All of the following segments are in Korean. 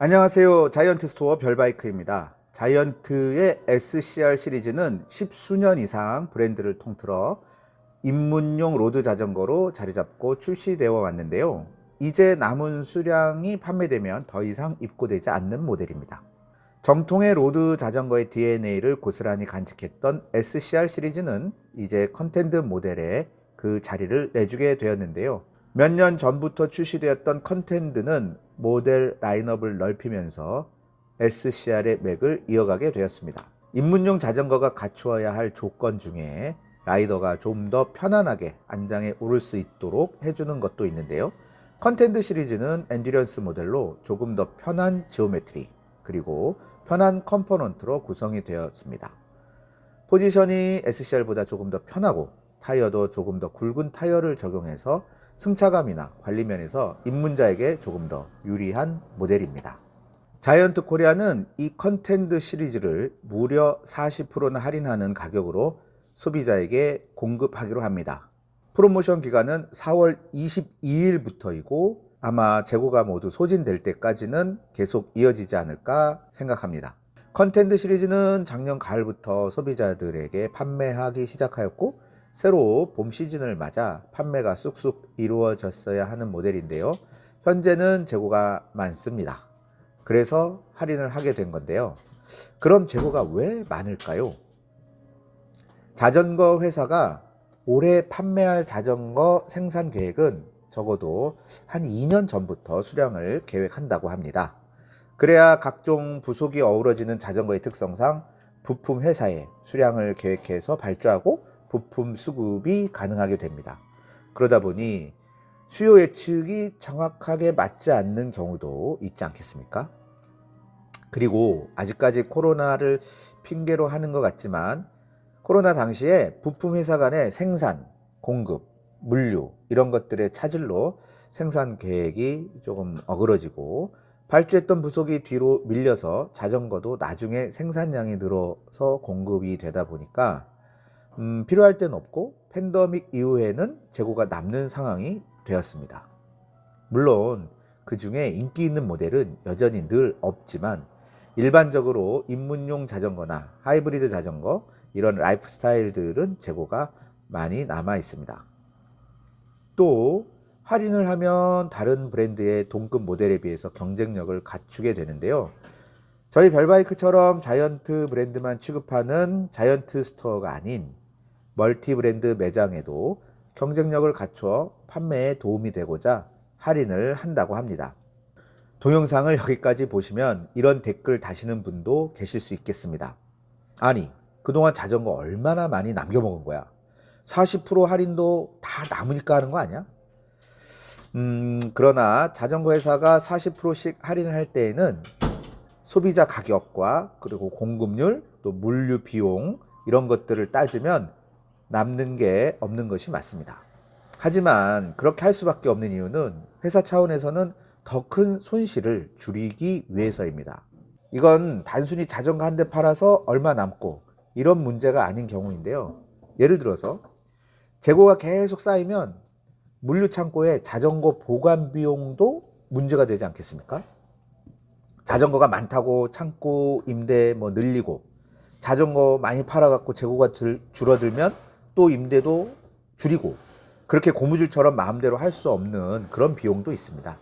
안녕하세요. 자이언트 스토어 별바이크입니다. 자이언트의 SCR 시리즈는 십수년 이상 브랜드를 통틀어 입문용 로드 자전거로 자리 잡고 출시되어 왔는데요. 이제 남은 수량이 판매되면 더 이상 입고되지 않는 모델입니다. 정통의 로드 자전거의 DNA를 고스란히 간직했던 SCR 시리즈는 이제 컨텐드 모델에 그 자리를 내주게 되었는데요. 몇 년 전부터 출시되었던 컨텐드는 모델 라인업을 넓히면서 SCR의 맥을 이어가게 되었습니다. 입문용 자전거가 갖추어야 할 조건 중에 라이더가 좀 더 편안하게 안장에 오를 수 있도록 해주는 것도 있는데요. 컨텐드 시리즈는 엔듀런스 모델로 조금 더 편한 지오메트리 그리고 편한 컴포넌트로 구성이 되었습니다. 포지션이 SCR보다 조금 더 편하고 타이어도 조금 더 굵은 타이어를 적용해서 승차감이나 관리면에서 입문자에게 조금 더 유리한 모델입니다. 자이언트 코리아는 이 컨텐드 시리즈를 무려 40%나 할인하는 가격으로 소비자에게 공급하기로 합니다. 프로모션 기간은 4월 22일부터이고 아마 재고가 모두 소진될 때까지는 계속 이어지지 않을까 생각합니다. 컨텐드 시리즈는 작년 가을부터 소비자들에게 판매하기 시작하였고 새로 봄 시즌을 맞아 판매가 쑥쑥 이루어졌어야 하는 모델인데요. 현재는 재고가 많습니다. 그래서 할인을 하게 된 건데요. 그럼 재고가 왜 많을까요? 자전거 회사가 올해 판매할 자전거 생산 계획은 적어도 한 2년 전부터 수량을 계획한다고 합니다. 그래야 각종 부속이 어우러지는 자전거의 특성상 부품 회사에 수량을 계획해서 발주하고 부품 수급이 가능하게 됩니다. 그러다 보니 수요 예측이 정확하게 맞지 않는 경우도 있지 않겠습니까? 그리고 아직까지 코로나를 핑계로 하는 것 같지만 코로나 당시에 부품 회사 간의 생산, 공급, 물류 이런 것들의 차질로 생산 계획이 조금 어그러지고 발주했던 부속이 뒤로 밀려서 자전거도 나중에 생산량이 늘어서 공급이 되다 보니까 음, 필요할 땐 없고 팬더믹 이후에는 재고가 남는 상황이 되었습니다. 물론 그 중에 인기 있는 모델은 여전히 늘 없지만 일반적으로 입문용 자전거나 하이브리드 자전거 이런 라이프 스타일들은 재고가 많이 남아 있습니다. 또 할인을 하면 다른 브랜드의 동급 모델에 비해서 경쟁력을 갖추게 되는데요. 저희 별바이크처럼 자이언트 브랜드만 취급하는 자이언트 스토어가 아닌 멀티 브랜드 매장에도 경쟁력을 갖추어 판매에 도움이 되고자 할인을 한다고 합니다. 동영상을 여기까지 보시면 이런 댓글 다시는 분도 계실 수 있겠습니다. 아니, 그동안 자전거 얼마나 많이 남겨먹은 거야? 40% 할인도 다 남으니까 하는 거 아니야? 음, 그러나 자전거 회사가 40%씩 할인을 할 때에는 소비자 가격과 그리고 공급률 또 물류 비용 이런 것들을 따지면 남는 게 없는 것이 맞습니다. 하지만 그렇게 할 수밖에 없는 이유는 회사 차원에서는 더 큰 손실을 줄이기 위해서입니다. 이건 단순히 자전거 한 대 팔아서 얼마 남고 이런 문제가 아닌 경우인데요. 예를 들어서 재고가 계속 쌓이면 물류 창고에 자전거 보관 비용도 문제가 되지 않겠습니까? 자전거가 많다고 창고 임대 뭐 늘리고 자전거 많이 팔아갖고 재고가 들, 줄어들면 또 임대도 줄이고 그렇게 고무줄처럼 마음대로 할 수 없는 그런 비용도 있습니다.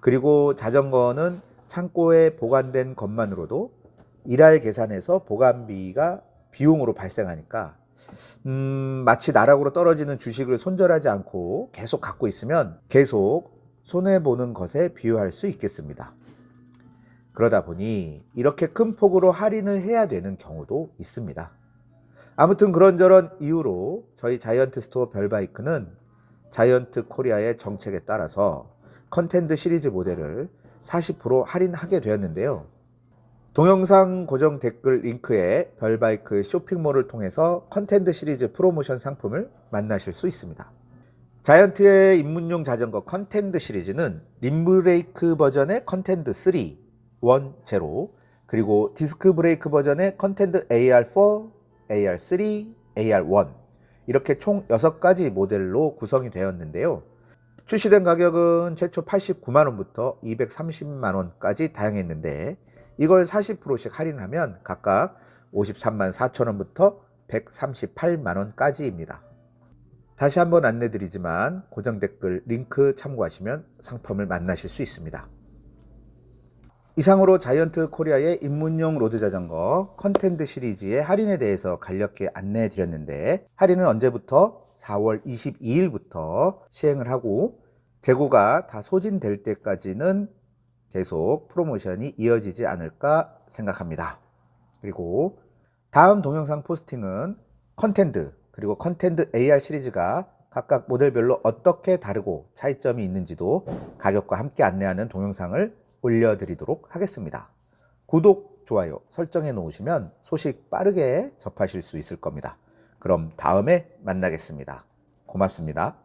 그리고 자전거는 창고에 보관된 것만으로도 일할 계산해서 보관비가 비용으로 발생하니까 음, 마치 나락으로 떨어지는 주식을 손절하지 않고 계속 갖고 있으면 계속 손해보는 것에 비유할 수 있겠습니다. 그러다 보니 이렇게 큰 폭으로 할인을 해야 되는 경우도 있습니다. 아무튼 그런저런 이유로 저희 자이언트 스토어 별바이크는 자이언트 코리아의 정책에 따라서 컨텐드 시리즈 모델을 40% 할인하게 되었는데요. 동영상 고정 댓글 링크에 별바이크 쇼핑몰을 통해서 컨텐드 시리즈 프로모션 상품을 만나실 수 있습니다. 자이언트의 입문용 자전거 컨텐드 시리즈는 림브레이크 버전의 컨텐드 3, 1, 0 그리고 디스크 브레이크 버전의 컨텐드 AR4, AR3, AR1 이렇게 총 6가지 모델로 구성이 되었는데요. 출시된 가격은 최초 89만원부터 230만원까지 다양했는데 이걸 40%씩 할인하면 각각 53만 4천원부터 138만원까지입니다. 다시 한번 안내드리지만 고정 댓글 링크 참고하시면 상품을 만나실 수 있습니다. 이상으로 자이언트 코리아의 입문용 로드 자전거 컨텐트 시리즈의 할인에 대해서 간략히 안내해 드렸는데 할인은 언제부터 4월 22일부터 시행을 하고 재고가 다 소진될 때까지는 계속 프로모션이 이어지지 않을까 생각합니다. 그리고 다음 동영상 포스팅은 컨텐트 그리고 컨텐트 AR 시리즈가 각각 모델별로 어떻게 다르고 차이점이 있는지도 가격과 함께 안내하는 동영상을 올려드리도록 하겠습니다. 구독, 좋아요 설정해 놓으시면 소식 빠르게 접하실 수 있을 겁니다. 그럼 다음에 만나겠습니다. 고맙습니다.